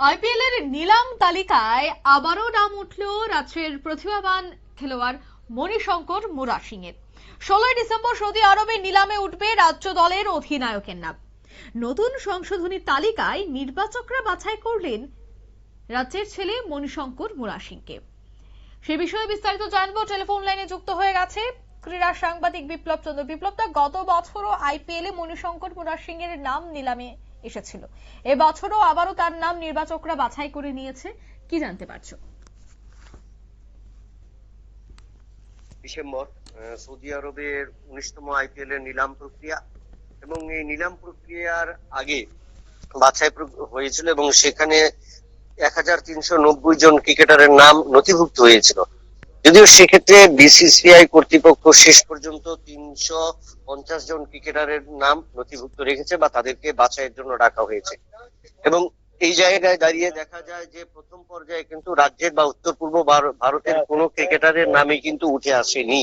IPL এর নিলাম তালিকায় আবারও নাম উঠল রাজ্যের প্রতিভাবান খেলোয়াড় মণিশঙ্কর মুরা সিং এর ষোলোই ডিসেম্বর সৌদি আরবে নিলামে উঠবে রাজ্য দলের অধিনায়কের নাম। নতুন সংশোধনী তালিকায় নির্বাচকরা বাছাই করলেন রাজ্যের ছেলে মণিশঙ্কর মুরা সিংকে সে বিষয়ে বিস্তারিত জানব। টেলিফোন লাইনে যুক্ত হয়ে গেছে ক্রীড়া সাংবাদিক বিপ্লব চন্দ্র। বিপ্লবটা গত বছরও আইপিএল এ মণিশঙ্কর মুরা সিং এর নাম নিলামে এসেছিল। এবছরও আবারও তার নাম নির্বাচকরা বাছাই করে নিয়েছে। কি জানতে পারছ? ডিসেম্বর সৌদি আরবের উনিশতম আইপিএল এর নিলাম প্রক্রিয়া এবং এই নিলাম প্রক্রিয়ার আগে বাছাই হয়েছিল এবং সেখানে এক হাজার তিনশো নব্বই জন ক্রিকেটারের নাম নথিভুক্ত হয়েছিল। যদিও সেক্ষেত্রে বিসিসিআই কর্তৃপক্ষ শেষ পর্যন্ত তিনশো পঞ্চাশ জন ক্রিকেটারের নাম নথিভুক্ত রেখেছে বা তাদেরকে বাছাইয়ের জন্য ডাকা হয়েছে। এবং এই জায়গায় দাঁড়িয়ে দেখা যায় যে প্রথম পর্যায়ে কিন্তু রাজ্যের বা উত্তর পূর্ব ভারতের কোনো ক্রিকেটারের নামই কিন্তু উঠে আসেনি।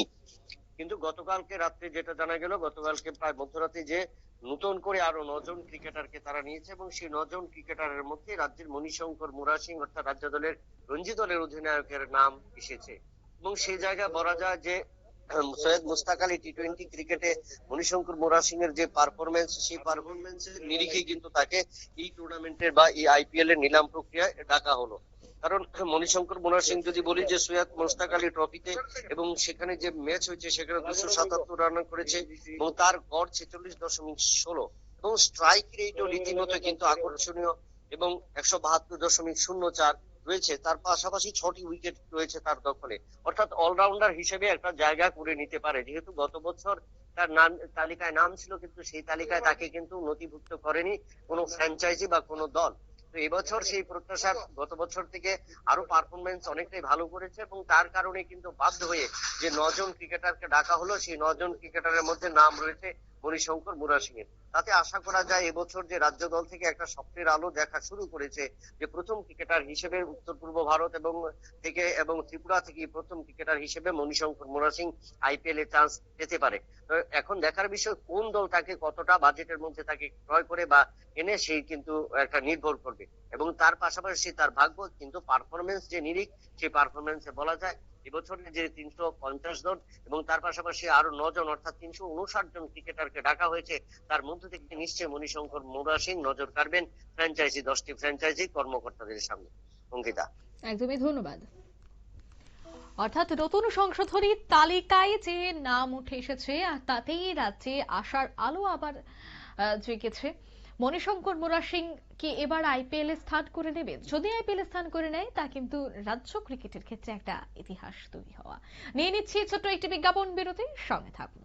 কিন্তু গতকালকে রাত্রে যেটা জানা গেল, গতকালকে প্রায় মধ্যরাতে যে নতুন করে আরও নজন ক্রিকেটারকে তারা নিয়েছে এবং সেই নজন ক্রিকেটারের মধ্যে রাজ্যের মণিশঙ্কর মুরা সিং অর্থাৎ রাজ্য দলের রঞ্জি দলের অধিনায়কের নাম এসেছে। এবং সেই জায়গায় বলা যায় যে সৈয়দ মুস্তাক আলী টি টোয়েন্টি ক্রিকেটে মণিশঙ্কর মোরা সিং এর যে পারফরমেন্স সেই পারফরমেন্সের নিরিখে কিন্তু তাকে এই টুর্নামেন্টের বা এই আইপিএল এর নিলাম প্রক্রিয়ায় ডাকা হলো। কারণ মণিশঙ্কর মোরা সিং যদি বলি যে, সৈয়দ মুস্তাক আলী ট্রফিতে এবং সেখানে যে ম্যাচ হয়েছে, সেখানে দুশো সাতাত্তর রান করেছে এবং তার গড় ছেচল্লিশ দশমিক ষোলো। এবং স্ট্রাইক রেটও রীতিমতো কিন্তু আকর্ষণীয় এবং একশো বাহাত্তর দশমিক শূন্য চার রয়েছে, তার পাশাপাশি ছটি উইকেট রয়েছে তার দখলে। অর্থাৎ অলরাউন্ডার হিসেবে একটা জায়গা করে নিতে পারে। যেহেতু গত বছর তার নাম, তালিকায় নাম ছিল, কিন্তু সেই তালিকায় তাকে কিন্তু নথিভুক্ত করেনি কোনো ফ্র্যাঞ্চাইজি বা কোনো দল। তো এবছর সেই প্রত্যাশা গত বছর থেকে আরও পারফরমেন্স অনেকটাই ভালো করেছে এবং তার কারণে কিন্তু বাধ্য হয়ে যে নজন ক্রিকেটারকে ডাকা হলো, সেই নজন ক্রিকেটারের মধ্যে নাম রয়েছে মণিশঙ্কর মুরা সিং এর তাতে আশা করা যায় এবছর যে রাজ্য দল থেকে একটা স্বপ্নের আলো দেখা শুরু করেছে, যে প্রথম ক্রিকেটার হিসেবে উত্তর পূর্ব ভারত এবং থেকে এবং ত্রিপুরা থেকে প্রথম ক্রিকেটার হিসেবে মণিশঙ্কর মুরা সিং আইপিএল এ চান্স পেতে পারে। এখন দেখার বিষয়, কোন দল তাকে কতটা বাজেটের মধ্যে তাকে ক্রয় করে বা এনে সেই কিন্তু একটা নির্ভর করবে। এবং তার পাশাপাশি তার ভাগ্য কিন্তু পারফরমেন্স যে নিরিখ, সেই পারফরমেন্সে বলা যায় এবছরে যে তিনশো পঞ্চাশ জন এবং তার পাশাপাশি আরও নজন, অর্থাৎ তিনশো উনষাট জন ক্রিকেটারকে ডাকা হয়েছে, তার মধ্য থেকে নিশ্চয়ই মণিশঙ্কর মুরা সিং নজর কাড়বেন, ফ্র্যাঞ্চাইজি, দশটি ফ্র্যাঞ্চাইজি কর্মকর্তাদের সামনে। অঙ্কিতা। একদমই ধন্যবাদ। অর্থাৎ নতুন সংশোধনী তালিকায় যে নাম উঠে এসেছে তাতেই রাজ্যে আসার আলো আবার জেগেছে। মণিশঙ্কর মোরা সিং কি এবার আইপিএল এ স্থান করে নেবে। যদি আইপিএল এ স্থান করে নেয়, তা কিন্তু রাজ্য ক্রিকেটের ক্ষেত্রে একটা ইতিহাস তৈরি হওয়া। নিয়ে নিচ্ছি ছোট্ট একটি বিজ্ঞাপন বিরতি, সঙ্গে থাকুন।